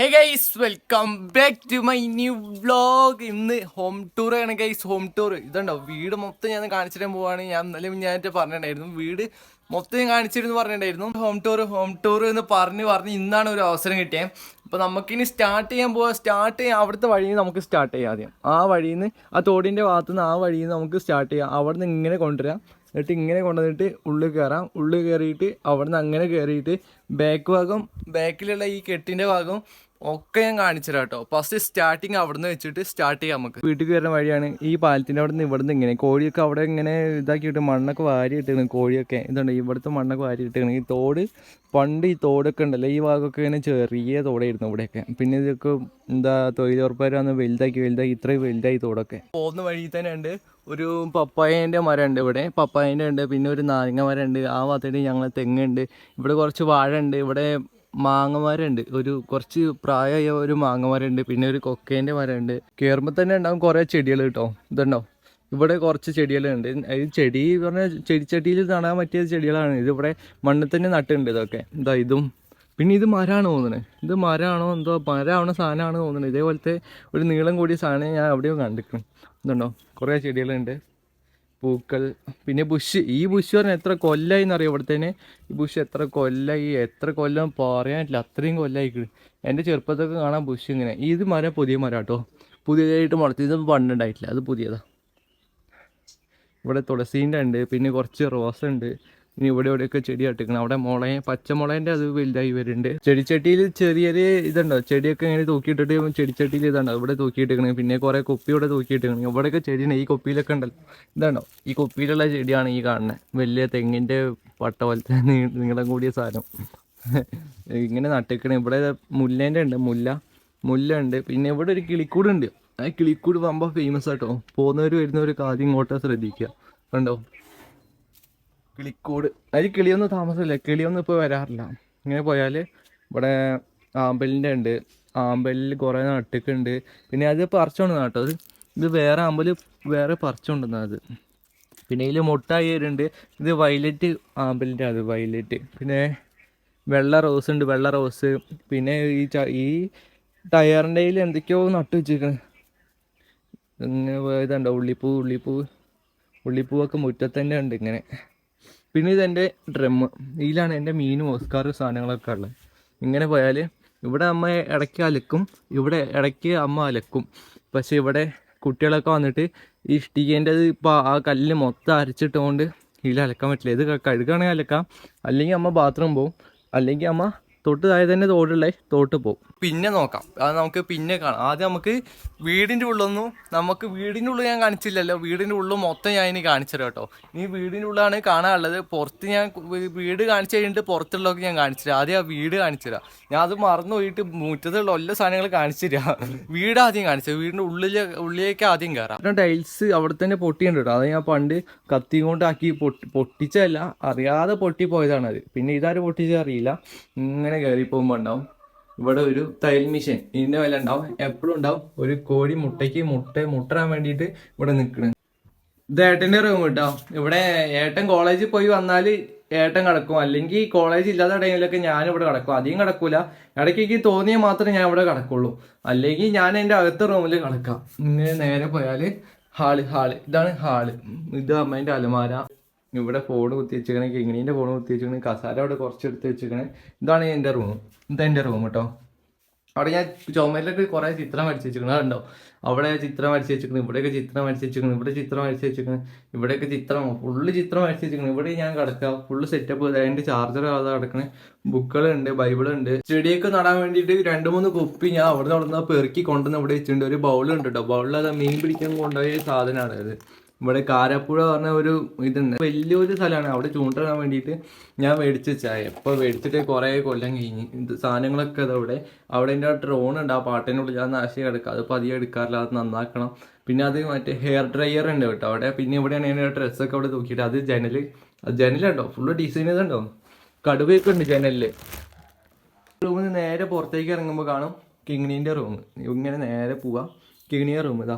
Hey guys welcome back to my new vlog ഇന്ന് home tour ആണ് guys home tour ഇതുണ്ടോ? വീട് മൊത്തം ഞാൻ കാണിച്ചിട്ട് പോവാണ്. ഞാൻ ഇന്നലെ ഞാൻ പറഞ്ഞിട്ടുണ്ടായിരുന്നു. വീട് മൊത്തം ഞാൻ കാണിച്ചിരുന്നു പറഞ്ഞിട്ടുണ്ടായിരുന്നു. ഹോം ടൂർ ഹോം ടൂർ എന്ന് പറഞ്ഞ് പറഞ്ഞ് ഇന്നാണ് ഒരു അവസരം കിട്ടിയത് അപ്പോൾ നമുക്കിനി സ്റ്റാർട്ട് ചെയ്യാൻ പോവാ. സ്റ്റാർട്ട് ചെയ്യാം. അവിടുത്തെ വഴിയിൽ നമുക്ക് സ്റ്റാർട്ട് ചെയ്യാം ആദ്യം. ആ വഴിയിൽ നിന്ന് ആ തോടിന്റെ ഭാഗത്ത് നിന്ന് ആ വഴിയിൽ നിന്ന് നമുക്ക് സ്റ്റാർട്ട് ചെയ്യാം. അവിടെ നിന്ന് ഇങ്ങനെ കൊണ്ടുവരാം. എന്നിട്ട് ഇങ്ങനെ കൊണ്ടുവന്നിട്ട് ഉള്ളിൽ കയറാം. ഉള്ളിൽ കയറിയിട്ട് അവിടെ നിന്ന് അങ്ങനെ കയറിയിട്ട് ബാക്ക് ഭാഗം ബാക്കിലുള്ള ഈ കെട്ടിന്റെ ഭാഗം ഒക്കെ ഞാൻ കാണിച്ചു കേട്ടോ ഫസ്റ്റ് സ്റ്റാർട്ടിങ് അവിടെ നിന്ന് വെച്ചിട്ട് സ്റ്റാർട്ട് ചെയ്യാം നമുക്ക്. വീട്ടിൽ കയറുന്ന വഴിയാണ് ഈ പാലത്തിന്റെ അവിടെ നിന്ന് ഇവിടെ നിന്ന് ഇങ്ങനെ കോഴിയൊക്കെ അവിടെ ഇങ്ങനെ ഇതാക്കിയിട്ട് മണ്ണൊക്കെ വാരി ഇട്ടിരുന്നു കോഴിയൊക്കെ ഇതുണ്ട്. ഇവിടുത്തെ മണ്ണൊക്കെ വാരി ഇട്ടിരുന്നു ഈ തോട് പണ്ട് ഈ തോടൊക്കെ ഉണ്ടല്ലോ ഈ ഭാഗമൊക്കെ ഇങ്ങനെ ചെറിയ തോടായിരുന്നു ഇവിടെയൊക്കെ. പിന്നെ ഇതൊക്കെ എന്താ തൊഴിലുറപ്പുകാരാന്ന് വലുതാക്കി വലുതാക്കി ഇത്രയും വലുതായി തോടൊക്കെ. പോകുന്ന വഴി തന്നെ ഉണ്ട് ഒരു പപ്പായേന്റെ മരം ഉണ്ട് ഇവിടെ. പപ്പായേന്റെ ഉണ്ട് പിന്നെ ഒരു നാരങ്ങ മരം ഉണ്ട് ആ ഭാഗത്തായിട്ട് ഞങ്ങളെ തെങ്ങുണ്ട്. ഇവിടെ കുറച്ച് വാഴ ഉണ്ട്. ഇവിടെ മാങ്ങമരമുണ്ട് ഒരു കുറച്ച് പ്രായമായ ഒരു മാങ്ങമരമുണ്ട് പിന്നെ ഒരു കൊക്കേന്റെ മരമുണ്ട്. കയറുമ്പോൾ തന്നെ ഉണ്ടാവും കുറേ ചെടികൾ കേട്ടോ ഇതുണ്ടോ? ഇവിടെ കുറച്ച് ചെടികളുണ്ട്. ഈ ചെടി പറഞ്ഞാൽ ചെടിച്ചട്ടിയിൽ നടാൻ പറ്റിയ ചെടികളാണ്. ഇതിവിടെ മണ്ണിൽ തന്നെ നട്ടുണ്ട് ഇതൊക്കെ. ഇതാ ഇതും. പിന്നെ ഇത് മരമാണ് തോന്നുന്നത് ഇത് മരമാണോ എന്തോ മരമാവണ സാധനമാണ് തോന്നുന്നത് ഇതേപോലത്തെ ഒരു നീളം കൂടിയ സാധനം ഞാൻ അവിടെയും കണ്ടിരിക്കണം ഇതുണ്ടോ? കുറേ ചെടികളുണ്ട്. പൂക്കൾ. പിന്നെ ബുഷ്. ഈ ബുഷ് പറഞ്ഞാൽ എത്ര കൊല്ലായി എന്നറിയാം ഇവിടുത്തേന്? ഈ ബുഷ് എത്ര കൊല്ലായി? എത്ര കൊല്ലം പറയാനില്ല. അത്രയും കൊല്ലായി എന്റെ ചെറുപ്പത്തൊക്കെ കാണാൻ ബുഷ് ഇങ്ങനെ. ഇത് മരം പുതിയ മരം കേട്ടോ. പുതിയതായിട്ട് മുളച്ചത് പണ്ടുണ്ടായിട്ടില്ല. അത് പുതിയതാണ് ഇവിടെ തുളസീന്റെ ഉണ്ട്. പിന്നെ കുറച്ച് റോസ് ഉണ്ട്. ഇനി ഇവിടെ ഇവിടെയൊക്കെ ചെടി നട്ടിക്കണം അവിടെ മുളയെ പച്ചമുളേന്റെ അത് വലുതായി വരുന്നുണ്ട്. ചെടിച്ചട്ടിയിൽ ചെറിയ ചെറിയ ഇതുണ്ടോ? ചെടിയൊക്കെ ഇങ്ങനെ തൂക്കിയിട്ടിട്ട് ചെടിച്ചട്ടിയിൽ ഇതാണ് ഇവിടെ തൂക്കിയിട്ടിരിക്കണേ പിന്നെ കുറേ കുപ്പി ഇവിടെ തൂക്കിയിട്ടിരിക്കണേ ഇവിടെയൊക്കെ ചെടിയാണ് ഈ കുപ്പിയിലൊക്കെ ഉണ്ടല്ലോ. ഇതാണോ? ഈ കുപ്പിയിലുള്ള ചെടിയാണ് ഈ കാണുന്നത് വലിയ തെങ്ങിന്റെ പട്ട പോലത്തെ നീളം കൂടിയ സാധനം. ഇങ്ങനെ നട്ടിക്കണേ ഇവിടെ മുല്ലേന്റെ ഉണ്ട്. മുല്ല മുല്ല ഉണ്ട്. പിന്നെ ഇവിടെ ഒരു കിളിക്കൂട് ഉണ്ട്. ആ കിളിക്കൂട് വമ്പ ഫേമസ് ആട്ടോ. പോകുന്നവർ വരുന്നവർ ആദ്യം ഇങ്ങോട്ട് ശ്രദ്ധിക്കുക. കണ്ടോ? കിളിക്കൂട്. അതിൽ കിളിയൊന്നും താമസമില്ല. കിളിയൊന്നും ഇപ്പോൾ വരാറില്ല. ഇങ്ങനെ പോയാൽ ഇവിടെ ആമ്പലിന്റെ ഉണ്ട്. ആമ്പലിൽ കുറേ നട്ടിക്കുണ്ട്. പിന്നെ അത് പറിച്ചോണ്ട് കേട്ടോ. അത് ഇത് വേറെ ആമ്പൽ വേറെ പറിച്ചോണ്ടെന്നാ അത്. പിന്നെ ഇതിൽ മുട്ടായി വരുന്നുണ്ട് ഇത് വയലറ്റ് ആമ്പലിന്റെ അത് വയലറ്റ്. പിന്നെ വെള്ള റോസ് ഉണ്ട്. വെള്ള റോസ്. പിന്നെ ഈ ച ഈ ടയറിന്റെ എന്തൊക്കെയോ നട്ട് വെച്ചിരിക്കണം. ഇങ്ങനെ ഇതുണ്ടോ ഉള്ളിപ്പൂ ഉള്ളിപ്പൂ. ഉള്ളിപ്പൂവൊക്കെ മുറ്റത്തന്നെ ഉണ്ട് ഇങ്ങനെ. പിന്നെ ഇതെന്റെ ഡ്രമ്മ് ഇതിലാണ് എന്റെ മീനും ഓസ്കാർ സാധനങ്ങളൊക്കെ ഉള്ളത്. ഇങ്ങനെ പോയാൽ ഇവിടെ അമ്മ ഇടയ്ക്ക് അലക്കും ഇവിടെ ഇടയ്ക്ക് അമ്മ അലക്കും. പക്ഷേ ഇവിടെ കുട്ടികളൊക്കെ വന്നിട്ട് ഈ ഇഷ്ടികേന്റെ ഇപ്പോൾ ആ കല്ല് മൊത്തം അരച്ചിട്ടുകൊണ്ട് ഇതിൽ അലക്കാൻ പറ്റില്ല. ഇത് കഴുകുകയാണെങ്കിൽ അലക്കാം അല്ലെങ്കിൽ അമ്മ ബാത്റൂം പോവും അല്ലെങ്കിൽ അമ്മ തൊട്ട് താഴെ തന്നെ തോടുള്ളേ തോട്ട് പോകും പിന്നെ നോക്കാം. അത് നമുക്ക് പിന്നെ കാണാം. ആദ്യം നമുക്ക് വീടിന്റെ ഉള്ളൊന്നും നമുക്ക് വീടിന്റെ ഉള്ളിൽ ഞാൻ കാണിച്ചില്ലല്ലോ. വീടിന്റെ ഉള്ളിൽ മൊത്തം ഞാൻ ഇനി കാണിച്ചുതരാം കേട്ടോ. ഇനി വീടിന്റെ ഉള്ളിലാണ് കാണാനുള്ളത്. പുറത്ത് ഞാൻ വീട് കാണിച്ചു കഴിഞ്ഞിട്ട് പുറത്തുള്ളതൊക്കെ ഞാൻ കാണിച്ചുതരാം. ആദ്യം ആ വീട് കാണിച്ചുതരാം. ഞാൻ അത് മറന്നു പോയിട്ട് മുറ്റത്തുള്ള എല്ലാ സാധനങ്ങൾ കാണിച്ചു തരാം വീട് ആദ്യം കാണിച്ചു വീടിന്റെ ഉള്ളിൽ ഉള്ളിലേക്ക് ആദ്യം കയറാം ടൈൽസ് അവിടെ തന്നെ പൊട്ടിയുണ്ട് കേട്ടോ. അത് ഞാൻ പണ്ട് കത്തി കൊണ്ടാക്കി പൊട്ടി പൊട്ടിച്ചല്ല അറിയാതെ പൊട്ടി പോയതാണ് അത്. പിന്നെ ഇതാരും പൊട്ടിച്ചത് ഇങ്ങനെ കയറി പോകുമ്പോൾ ഉണ്ടാവും. ഇവിടെ ഒരു തയ്യൽ മെഷീൻ ഇതിന്റെ വില ഉണ്ടാവും. എപ്പോഴും ഉണ്ടാവും. ഒരു കോഴി മുട്ടയ്ക്ക് മുട്ട മുട്ടാൻ വേണ്ടിയിട്ട് ഇവിടെ നിൽക്കണം. ഇത് ഏട്ടന്റെ റൂം കേട്ടോ ഇവിടെ ഏട്ടൻ കോളേജിൽ പോയി വന്നാൽ ഏട്ടൻ കിടക്കും. അല്ലെങ്കിൽ കോളേജ് ഇല്ലാത്ത ടൈമിലൊക്കെ ഞാൻ ഇവിടെ കിടക്കും. അധികം കിടക്കൂല. ഇടയ്ക്ക് എനിക്ക് തോന്നിയാൽ മാത്രമേ ഞാൻ ഇവിടെ കിടക്കുള്ളൂ. അല്ലെങ്കിൽ ഞാൻ എന്റെ അകത്തെ റൂമിൽ കിടക്കാം. ഇങ്ങനെ നേരെ പോയാൽ ഹാൾ ഹാൾ. ഇതാണ് ഹാൾ. ഇത് അമ്മേന്റെ അലമാര. ഇവിടെ ഫോൺ കുത്തി വെച്ചിരിക്കണേ കിങ്ങിനീന്റെ ഫോൺ കുത്തി വെച്ചിരിക്കണേ കസാര അവിടെ കുറച്ച് എടുത്ത് വെച്ചിരിക്കണേ. ഇതാണ് എന്റെ റൂം ഇതാ എന്റെ റൂം കേട്ടോ അവിടെ ഞാൻ ചുമരിലൊക്കെ കുറേ ചിത്രം വരച്ച് വെച്ചിരിക്കണം. അതുണ്ടോ അവിടെ ചിത്രം വരച്ച് വെച്ചിരിക്കണം ഇവിടെയൊക്കെ ചിത്രം വരച്ച് വെച്ചിരിക്കണം ഇവിടെ ചിത്രം വരച്ച് വെച്ചിരിക്കണം ഇവിടെയൊക്കെ ചിത്രം ഫുള്ള് ചിത്രം വരച്ച് വെച്ചിരിക്കണം. ഇവിടെ ഞാൻ കിടക്കുക ഫുള്ള് സെറ്റപ്പ് അതിന്റെ ചാർജർ അത് കിടക്കണേ. ബുക്കുകളുണ്ട് ബൈബിളുണ്ട് ചെടിയൊക്കെ നടാൻ വേണ്ടിയിട്ട് രണ്ട് മൂന്ന് കുപ്പി ഞാൻ അവിടെ നിന്ന് പെറുക്കി കൊണ്ടുവന്ന് ഇവിടെ വെച്ചിട്ടുണ്ട്. ഒരു ബൗളുണ്ട് കേട്ടോ ബൗളിൽ അത് മീൻ പിടിക്കാൻ കൊണ്ടുപോയ സാധനമാണ് അത്. ഇവിടെ കാരാപ്പുഴ പറഞ്ഞ ഒരു ഇതുണ്ട്. വലിയൊരു സ്ഥലമാണ്. അവിടെ ചൂണ്ടിടാൻ വേണ്ടിയിട്ട് ഞാൻ മേടിച്ച് ചായ. ഇപ്പോൾ മേടിച്ചിട്ട് കുറേ കൊല്ലം കഴിഞ്ഞ്. ഇത് സാധനങ്ങളൊക്കെ അത് അവിടെ എന്റെ ഡ്രോൺ ഉണ്ട്. ആ പാട്ടിനുള്ളിൽ ഞാൻ നാശം എടുക്കുക അത് പതിയെ എടുക്കാറില്ല. അത് നന്നാക്കണം. പിന്നെ അത് മറ്റേ ഹെയർ ഡ്രയർ ഉണ്ട് കേട്ടോ അവിടെ. പിന്നെ ഇവിടെയാണ് എന്റെ ഡ്രസ്സൊക്കെ അവിടെ തൂക്കിയിട്ട്. അത് ജനൽ. അത് ജനലുണ്ടോ ഫുള്ള് ഡിസൈൻ ചെയ്തുണ്ടോ കടുവയൊക്കെ ഉണ്ട് ജനലിൽ റൂമിൽ നിന്ന് നേരെ പുറത്തേക്ക് ഇറങ്ങുമ്പോൾ കാണും കിങ്ങിണീന്റെ റൂം ഇങ്ങനെ നേരെ പോവാം. കിങ്ങിണിയ റൂം ഇതാ.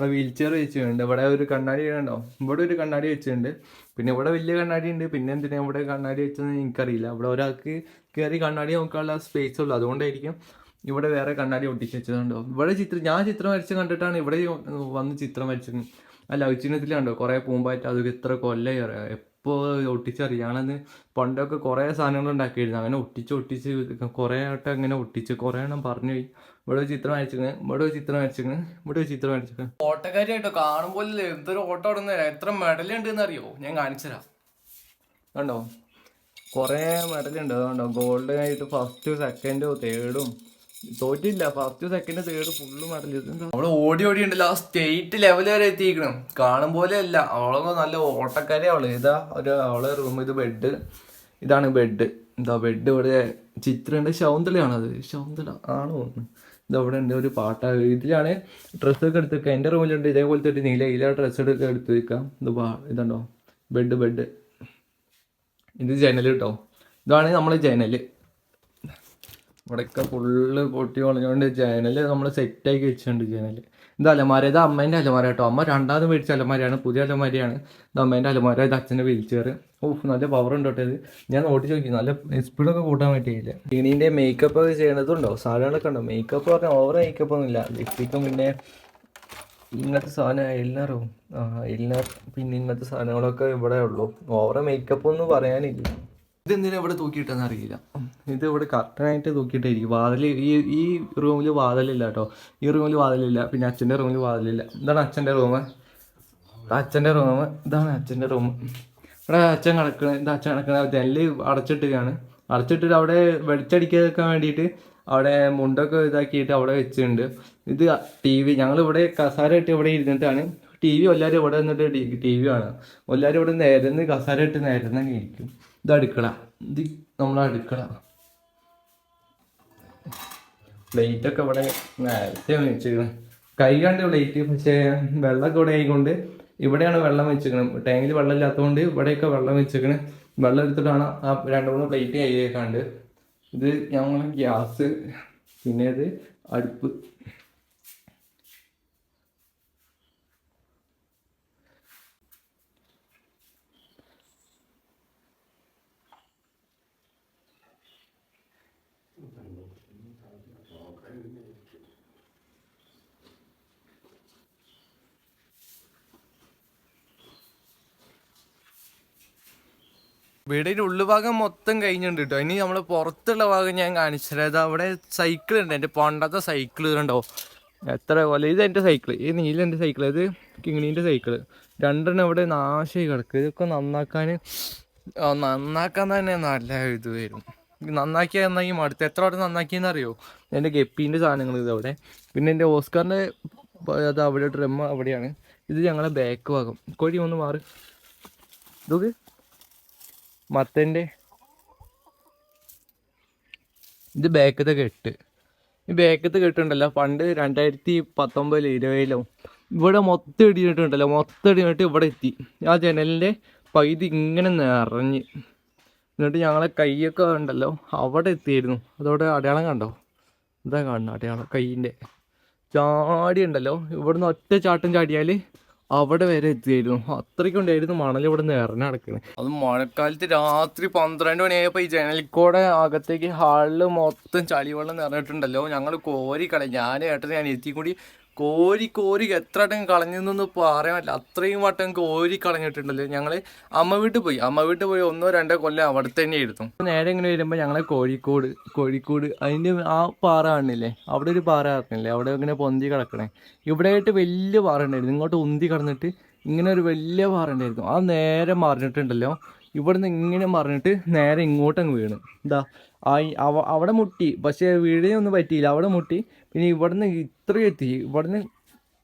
ഇവിടെ വീൽ ചെയർ വെച്ചിട്ടുണ്ട്. ഇവിടെ ഒരു കണ്ണാടി ഉണ്ടോ ഇവിടെ ഒരു കണ്ണാടി വെച്ചിട്ടുണ്ട്. പിന്നെ ഇവിടെ വലിയ കണ്ണാടി ഉണ്ട്. പിന്നെ എന്തിനാ ഇവിടെ കണ്ണാടി വെച്ചതെന്ന് എനിക്കറിയില്ല. ഇവിടെ ഒരാൾക്ക് കയറി കണ്ണാടി നോക്കാനുള്ള സ്പേസ് ഉള്ളൂ. അതുകൊണ്ടായിരിക്കും ഇവിടെ വേറെ കണ്ണാടി ഒട്ടിച്ച് വെച്ചതുണ്ടോ? ഇവിടെ ചിത്രം ഞാൻ ചിത്രം വരച്ച് കണ്ടിട്ടാണ് ഇവിടെ വന്ന് ചിത്രം വരച്ചത്. ആ ലവ് ചിഹ്നത്തിലുണ്ടോ കുറേ പൂമ്പായിട്ട് അത് ഇത്ര കൊല്ലായി അറിയാം? എപ്പോൾ ഒട്ടിച്ചറിയാം ഞാനന്ന് പണ്ടൊക്കെ കുറേ സാധനങ്ങൾ ഉണ്ടാക്കിയിരുന്നു. അങ്ങനെ ഒട്ടിച്ച് ഒട്ടിച്ച് കുറേ ആയിട്ട് അങ്ങനെ ഒട്ടിച്ച് കുറേ എണ്ണം പറഞ്ഞു പോയി. ഇവിടെ ഒരു ചിത്രം വരച്ചിരുന്നു ഇവിടെ ഒരു ചിത്രം വരച്ചിരുന്നു ഇവിടെ ഒരു ചിത്രം വരച്ചിരുന്നു ഓട്ടക്കാരിയായിട്ടോ കാണുമ്പോൾ എന്തൊരു ഓട്ടം ഓടുന്ന എത്ര മെഡലുണ്ട് അറിയോ ഞാൻ കാണിച്ചുതരാം കണ്ടോ? കുറേ മെഡലുണ്ട് അതുകൊണ്ടോ ഗോൾഡ് ആയിട്ട് ഫസ്റ്റ് സെക്കൻഡോ തേർഡും തോറ്റില്ല first second third full medal അവൾ ഓടി ഓടി ഉണ്ടല്ലോ ആ സ്റ്റേറ്റ് ലെവൽ വരെ എത്തിയിരിക്കണം. കാണും പോലെ അല്ല. അവളൊക്കെ നല്ല ഓട്ടക്കാരി അവൾ. ഇതാ ഒരു അവളെ റൂം ഇത് ബെഡ് ഇതാണ് ബെഡ് എന്താ ബെഡ് ഇവിടെ ചിത്രമുണ്ട് ശൗന്തലയാണത് ശൗന്തല ആണോ? തോന്നുന്നു ഇത് അവിടെ ഉണ്ട് ഒരു പാട്ടാണ് ഇതിലാണ് ഡ്രസ്സൊക്കെ എടുത്ത് വെക്കുക എന്റെ റൂമിലുണ്ട് ഇതേപോലത്തെ ഒരു നീല ഇല ഡ്രസ്സ് എടുത്ത് വെക്കാം ഇത് ഇതുണ്ടോ? ബെഡ് ബെഡ് ഇത് ജനൽ കേട്ടോ. ഇതാണ് നമ്മൾ ജനൽ. ഇവിടെയൊക്കെ ഫുള്ള് പൊട്ടി വളഞ്ഞുകൊണ്ട് ജനൽ നമ്മൾ സെറ്റാക്കി വെച്ചിട്ടുണ്ട് ജനൽ. ഇത് അലമാര ഇത് അമ്മേന്റെ അലമാര കേട്ടോ. അമ്മ രണ്ടാമത് മേടിച്ച അലമാരയാണ് പുതിയ അലമാരയാണ്. ഇത് അമ്മേന്റെ അലമാര ഇത് അച്ഛന്റെ വീൽ ചെയർ നല്ല പവർ ഉണ്ട് കേട്ടോ ഇത്. ഞാൻ നോട്ടിച്ച് നോക്കി നല്ല സ്പീഡൊക്കെ കൂട്ടാൻ പറ്റിയില്ല ഇനിന്റെ മേക്കപ്പ് ഒക്കെ ചെയ്യണതുണ്ടോ സാധനങ്ങളൊക്കെ ഉണ്ടോ? മേക്കപ്പ് പറഞ്ഞാൽ ഓവർ മേക്കപ്പ് ഒന്നുമില്ല. ലിപ്സ്റ്റിക്കും പിന്നെ ഇങ്ങനത്തെ സാധനം എല്ലാറും എല്ലാ പിന്നെ ഇങ്ങനത്തെ സാധനങ്ങളൊക്കെ ഇവിടെ ഉള്ളൂ ഓവർ മേക്കപ്പ് ഒന്നും പറയാനില്ല. ഇതെന്തിനാ ഇവിടെ തൂക്കിയിട്ടെന്ന് അറിയില്ല. ഇത് ഇവിടെ കറക്റ്റായിട്ട് തൂക്കിയിട്ടായിരിക്കും. വാതിൽ ഈ ഈ റൂമിൽ വാതിലില്ല കേട്ടോ ഈ റൂമിൽ വാതിലില്ല. പിന്നെ അച്ഛന്റെ റൂമിൽ വാതിലില്ല. ഇതാണ് അച്ഛന്റെ റൂമ് അച്ഛന്റെ റൂമ് ഇതാണ് അച്ഛന്റെ റൂം ഇവിടെ അച്ഛൻ കിടക്കണ ഇത് അച്ഛൻ കിടക്കണ ജനൽ അടച്ചിട്ടുകയാണ് അടച്ചിട്ടിട്ട് അവിടെ വെളിച്ചടിക്കാൻ വേണ്ടിയിട്ട് അവിടെ മുണ്ടൊക്കെ ഇതാക്കിയിട്ട് അവിടെ വെച്ചിട്ടുണ്ട്. ഇത് ടി വി ഞങ്ങളിവിടെ കസാര ഇട്ട് ഇവിടെ ഇരുന്നിട്ടാണ്. ടി വി എല്ലാവരും ഇവിടെ നിന്നിട്ട് ടി വി ആണ് എല്ലാവരും ഇവിടെ നേരുന്ന് കസാര ഇട്ട് നേരന്ന് ഇരിക്കും. ഇത് അടുക്കള ഇത് നമ്മളെ അടുക്കള പ്ലേറ്റ് ഒക്കെ ഇവിടെ നേരത്തെ വെച്ചിരിക്കണം കൈ കണ്ട് പ്ലേറ്റ് പക്ഷേ വെള്ളമൊക്കെ ഇവിടെ ആയിക്കൊണ്ട് ഇവിടെയാണ് വെള്ളം വെച്ചിരിക്കണം ടാങ്കിൽ വെള്ളം ഇല്ലാത്തതുകൊണ്ട് ഇവിടെയൊക്കെ വെള്ളം വെച്ചിരിക്കണം വെള്ളം എടുത്തിട്ടാണ് ആ രണ്ട് മൂന്ന് പ്ലേറ്റ് കൈയേക്കാണ്ട് ഇത് ഞങ്ങൾ ഗ്യാസ് പിന്നെ ഇത് അടുപ്പ്. വീടിന്റെ ഉള്ളുഭാഗം മൊത്തം കഴിഞ്ഞിട്ടുണ്ട് കേട്ടോ ഇനി നമ്മൾ പുറത്തുള്ള ഭാഗം ഞാൻ കാണിച്ചത് അവിടെ സൈക്കിൾ ഉണ്ട്. എന്റെ പണ്ടത്തെ സൈക്കിൾ കണ്ടോ? എത്ര പോലെ ഇത് എന്റെ സൈക്കിൾ ഈ നീല എന്റെ സൈക്കിൾ ഇത് കിങ്ങിണീന്റെ സൈക്കിൾ രണ്ടെണ്ണം ഇവിടെ നാശമായി കിടക്കുക ഇതൊക്കെ നന്നാക്കാൻ നന്നാക്കാൻ തന്നെ നല്ല ഇത് വരും. നന്നാക്കിയാൽ നന്നാക്കി മടുത്ത്. എത്ര വട്ടം നന്നാക്കിയെന്ന് അറിയോ എന്റെ ഗപ്പീന്റെ സാധനങ്ങൾ അവിടെ. പിന്നെ എന്റെ ഓസ്കാറിന്റെ അത് അവിടെ ഡ്രം അവിടെയാണ്. ഇത് ഞങ്ങളെ ബാക്ക് ഭാഗം. കോഴി ഒന്ന് മാറി. ഇതൊക്കെ മത്തന്റെ. ഇത് ബാക്കത്തെ കെട്ട്. ഈ ബാക്കത്തെ കെട്ടുണ്ടല്ലോ. പണ്ട് രണ്ടായിരത്തി പത്തൊമ്പതിൽ ഇരുപതിലോ ഇവിടെ മൊത്തം ഇടിഞ്ഞിട്ടുണ്ടല്ലോ. മൊത്തം ഇടിഞ്ഞിട്ട് ഇവിടെ എത്തി. ആ ജനലിന്റെ പൈതി ഇങ്ങനെ നിറഞ്ഞ്. എന്നിട്ട് ഞങ്ങളെ കൈയൊക്കെ ഉണ്ടല്ലോ അവിടെ എത്തിയിരുന്നു. അതോടെ അടയാളം കണ്ടോ? എന്താ കാണുന്നത് അടയാളം കൈയിന്റെ. ചാടി ഉണ്ടല്ലോ ഇവിടുന്ന് ഒറ്റ ചാട്ടം ചാടിയാൽ അവിടെ വരെ എത്തിയായിരുന്നു അത്രയ്ക്കുണ്ടായിരുന്നു മണൽ ഇവിടെ ഇറങ്ങി നടക്കണേ. അത് മഴക്കാലത്ത് രാത്രി പന്ത്രണ്ട് മണിയായപ്പോൾ ഈ ജനലിക്കൂടെ അകത്തേക്ക് ഹാളിൽ മൊത്തം ചളിവെള്ളം നിറഞ്ഞിട്ടുണ്ടല്ലോ. ഞങ്ങൾ കോരി കളയും. ഞാൻ ഏട്ടനെ ഞാൻ എത്തി കൂടി കോരി കോരി എത്ര വട്ടം കളഞ്ഞെന്നൊന്നും പറയാൻ പറ്റില്ല. അത്രയും വട്ടം കോരി കളഞ്ഞിട്ടുണ്ടല്ലോ. ഞങ്ങൾ അമ്മ വീട്ടിൽ പോയി. അമ്മ വീട്ടിൽ പോയി ഒന്നോ രണ്ടോ കൊല്ലം അവിടെ തന്നെ ആയിരുന്നു നേരെ ഇങ്ങനെ വരുമ്പോൾ ഞങ്ങളെ കോഴിക്കോട് കോഴിക്കോട് അതിന്റെ ആ പാറ കാണില്ലേ? അവിടെ ഒരു പാറ കാണില്ലേ? അവിടെ ഇങ്ങനെ പൊന്തി കിടക്കണേ. ഇവിടെ ആയിട്ട് വലിയ പാറ ഉണ്ടായിരുന്നു. ഇങ്ങോട്ട് ഉന്തി കിടന്നിട്ട് ഇങ്ങനെ ഒരു വലിയ പാറ ഉണ്ടായിരുന്നു. ആ നേരെ മറിഞ്ഞിട്ടുണ്ടല്ലോ. ഇവിടുന്ന് ഇങ്ങനെ മറിഞ്ഞിട്ട് നേരെ ഇങ്ങോട്ടങ്ങ് വീണ്. എന്താ അവിടെ മുട്ടി. പക്ഷേ വീടിനൊന്നും പറ്റിയില്ല. അവിടെ മുട്ടി. പിന്നെ ഇവിടുന്ന് ഇത്രയെത്തി ഇവിടുന്ന്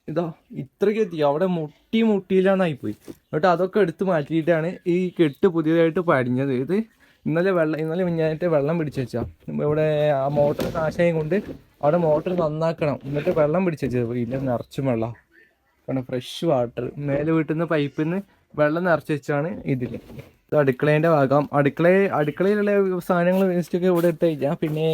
ഇതാ ഇത്രയ്ക്ക് എത്തി. അവിടെ മുട്ടി മുട്ടിയിലാണായിപ്പോയി എന്നിട്ട് അതൊക്കെ എടുത്ത് മാറ്റിയിട്ടാണ് ഈ കെട്ട് പുതിയതായിട്ട് പടിഞ്ഞത്. ഇത് ഇന്നലെ വെള്ളം ഇന്നലെ മിഞ്ഞായിട്ട് വെള്ളം പിടിച്ചു വെച്ചാ. ഇവിടെ ആ മോട്ടർ നാശായം കൊണ്ട് അവിടെ മോട്ടർ നന്നാക്കണം. എന്നിട്ട് വെള്ളം പിടിച്ചു വെച്ചത്. ഇല്ല നിറച്ചും വെള്ളം. കാരണം ഫ്രഷ് വാട്ടർ മേലെ വീട്ടിൽ നിന്ന് പൈപ്പിൽ നിന്ന് വെള്ളം നിറച്ച് വെച്ചാണ് ഇതിൽ ഇത് അടുക്കളേന്റെ ഭാഗം. അടുക്കള അടുക്കളയിലുള്ള സാധനങ്ങൾ വേസ്റ്റൊക്കെ ഇവിടെ ഇട്ട് കഴിഞ്ഞാൽ പിന്നെ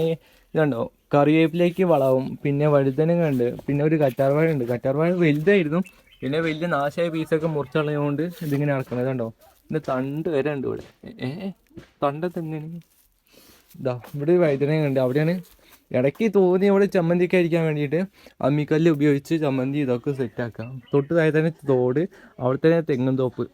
ഇതുണ്ടോ? കറിവേപ്പിലേക്ക് വളവും പിന്നെ വഴുതനങ്ങ ഉണ്ട് പിന്നെ ഒരു കറ്റാർവാഴ ഉണ്ട്. കറ്റാർവാഴ വലുതായിരുന്നു പിന്നെ വലിയ നാശമായ പീസൊക്കെ മുറിച്ചളയുകൊണ്ട് ഇതിങ്ങനെ നടക്കുന്നത് ഇതുണ്ടോ ഇതിന്റെ തണ്ട് വരെ ഉണ്ട് ഇവിടെ. ഏ തണ്ട തന്നെയാണ് ഇതാ ഇവിടെ വഴുതനങ്ങ ഉണ്ട്. അവിടെയാണ് ഇടയ്ക്ക് തോന്നി അവിടെ ചമ്മന്തിയൊക്കെ അരിക്കാൻ വേണ്ടിയിട്ട് അമ്മിക്കല്ല് ഉപയോഗിച്ച് ചമ്മന്തി ഇതൊക്കെ സെറ്റാക്കാം തൊട്ട് താഴെ തന്നെ തോട് അവിടെ തന്നെ തെങ്ങും തോപ്പ്.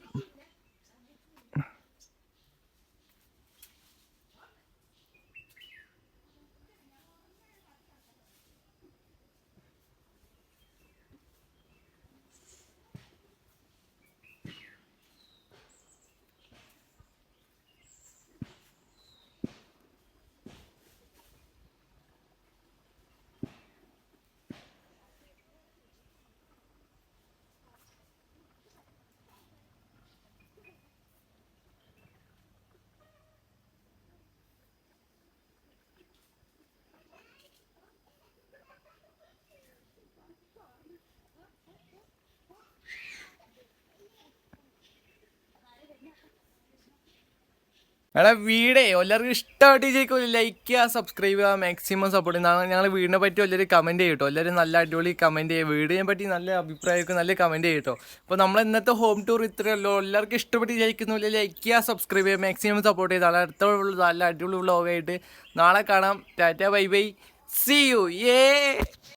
എടാ വീടേ എല്ലാവർക്കും ഇഷ്ടമായിട്ട് ചെയ്യും ലൈക്ക് ചെയ്യുക സബ്സ്ക്രൈബ് ചെയ്യുക മാക്സിമം സപ്പോർട്ട് ചെയ്യുക ഞങ്ങൾ വീടിനെ പറ്റി എല്ലാവരും കമന്റ് ചെയ്യട്ടോ എല്ലാവരും നല്ല അടിപൊളി കമന്റ് ചെയ്യുക വീടിനെ പറ്റി നല്ല അഭിപ്രായമൊക്കെ നല്ല കമന്റ് ചെയ്യട്ടോ അപ്പോൾ നമ്മൾ ഇന്നത്തെ ഹോം ടൂർ ഇത്രയല്ലോ എല്ലാവർക്കും ഇഷ്ടപ്പെട്ട് ജയിക്കുന്നില്ല ലൈക്ക് ചെയ്യുക സബ്സ്ക്രൈബ് ചെയ്യുക മാക്സിമം സപ്പോർട്ട് ചെയ്താൽ അടുത്ത നല്ല അടിപൊളി വ്ളോഗായിട്ട് നാളെ കാണാം. Tata bye bye see you ഏ